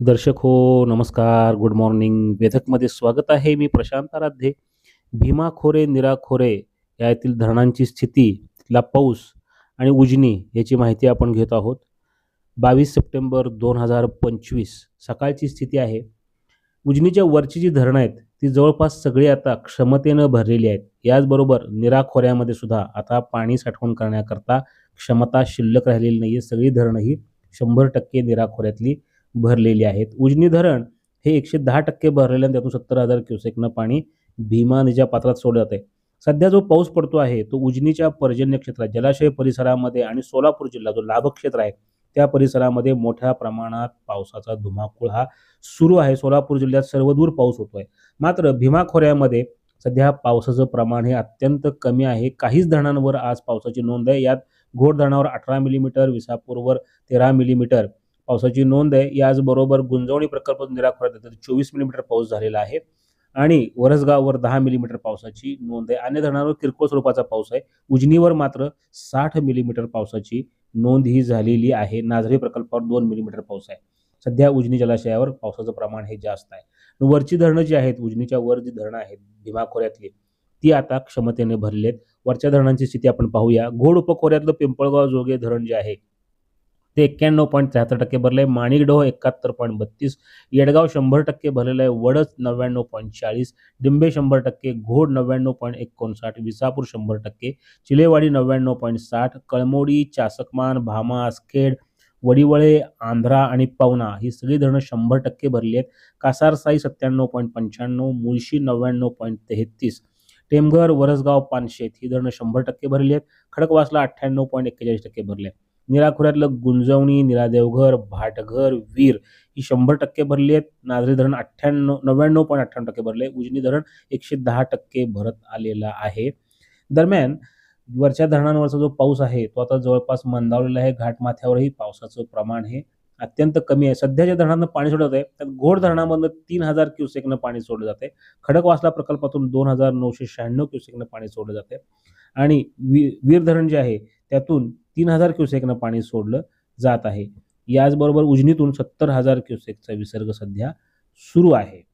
दर्शक हो नमस्कार. गुड मॉर्निंग वेधकमध्ये स्वागत आहे मी प्रशांत आराध्ये. भीमा खोरे निरा खोरे यातील धरणांची स्थिती तिथला पाऊस आणि उजनी याची माहिती आपण घेत आहोत. बावीस सप्टेंबर दोन हजार पंचवीस सकाळची स्थिती आहे. उजनीच्या वरची जी धरणं आहेत ती जवळपास सगळी आता क्षमतेनं भरलेली आहेत. याचबरोबर निरा खोऱ्यामध्ये सुद्धा आता पाणी साठवण करण्याकरता क्षमता शिल्लक राहिलेली नाही आहे सगळी धरणं ही शंभर टक्के निरा खोऱ्यातली भरलेली आहेत. उजनी धरण हे एकशे दहा टक्के भरलेलं आणि त्यातून सत्तर हजार क्युसेकनं पाणी भीमा नदीच्या पात्रात सोडलं आहे. सध्या जो पाऊस पडतो आहे तो उजनीच्या पर्जन्य क्षेत्रात जलाशय परिसरामध्ये आणि सोलापूर जिल्हा जो लाभक क्षेत्र आहे त्या परिसरामध्ये मोठ्या प्रमाणात पावसाचा धुमाकूळ हा सुरू आहे. सोलापूर जिल्ह्यात सर्वदूर पाऊस होतोय. मात्र भीमा खोऱ्यामध्ये सध्या पावसाचं प्रमाण हे अत्यंत कमी आहे. काहीच धरणांवर आज पावसाची नोंद आहे. यात घोड धरणावर अठरा मिलीमीटर विसापूरवर तेरा मिलीमीटर पावसाची नोंद आहे. याचबरोबर गुंजवणी प्रकल्प निराखोऱ्यात येतात. चोवीस मिलीमीटर पाऊस झालेला आहे. आणि वरसगाववर दहा मिलीमीटर पावसाची नोंद आहे. अन्य धरणांवर किरकोळ स्वरूपाचा पाऊस आहे. उजनीवर मात्र साठ मिलीमीटर पावसाची नोंद ही झालेली आहे. नाझरी प्रकल्पावर दोन मिलीमीटर पाऊस आहे. सध्या उजनी जलाशयावर पावसाचं प्रमाण हे जास्त आहे. वरची धरणं जी आहेत उजनीच्या वर जी धरणं आहेत भीमा खोऱ्यातली ती आता क्षमतेने भरली आहेत वरच्या धरणांची स्थिती आपण पाहूया. घोड उपखोऱ्यातलं पिंपळगाव जोगे धरण जे आहे ते एक्क्याण्णव पॉईंट त्र्याहत्तर टक्के भरलं. आहे माणिकडोह एकाहत्तर पॉईंट बत्तीस. येडगाव शंभर टक्के भरलेलं आहे. वडच नव्याण्णव पॉईंट चाळीस. डिंबे शंभर टक्के. घोड नव्याण्णव पॉईंट एकोणसाठ. विसापूर शंभर टक्के. चिलेवाडी नव्याण्णव पॉईंट साठ. कळमोडी चासकमान भामास खेड वडिवळे आंध्रा आणि पवना ही सगळी धरणं शंभर टक्के भरली आहेत. कासारसाई सत्त्याण्णव पॉईंट पंच्याण्णव. मुळशी नव्याण्णव पॉईंट तेहतीस. टेमघर वरसगाव पानशेत ही धरणं शंभर टक्के भरली आहेत. खडकवासला अठ्ठ्याण्णव पॉईंट एक्केचाळीस टक्के भरले आहेत. निराखोऱ्यातलं गुंजवणी निरादेवघर भाटघर वीर ही शंभर टक्के भरली आहेत. नाझरी धरण अठ्ठ्याण्णव नव्याण्णव पॉईंट अठ्ठ्याण्णव टक्के भरले. उजनी धरण एकशे दहा टक्के भरत आलेला आहे. दरम्यान वरच्या धरणांवरचा जो पाऊस आहे तो आता जवळपास मंदावलेला आहे. घाटमाथ्यावरही पावसाचं प्रमाण हे अत्यंत कमी आहे. सध्याच्या धरणांना पाणी सोडत आहे. त्यात घोड धरणामधनं तीन हजार क्युसेकनं पाणी सोडलं जाते खडकवासला प्रकल्पातून दोन हजार नऊशे शहाण्णव क्युसेकनं पाणी सोडलं जाते आणि वी वीर धरण जे आहे त्यातून तीन हजार क्युसेकनं पाणी सोडलं जात आहे. याचबरोबर उजनीतून सत्तर हजार क्युसेकचा विसर्ग सध्या सुरू आहे.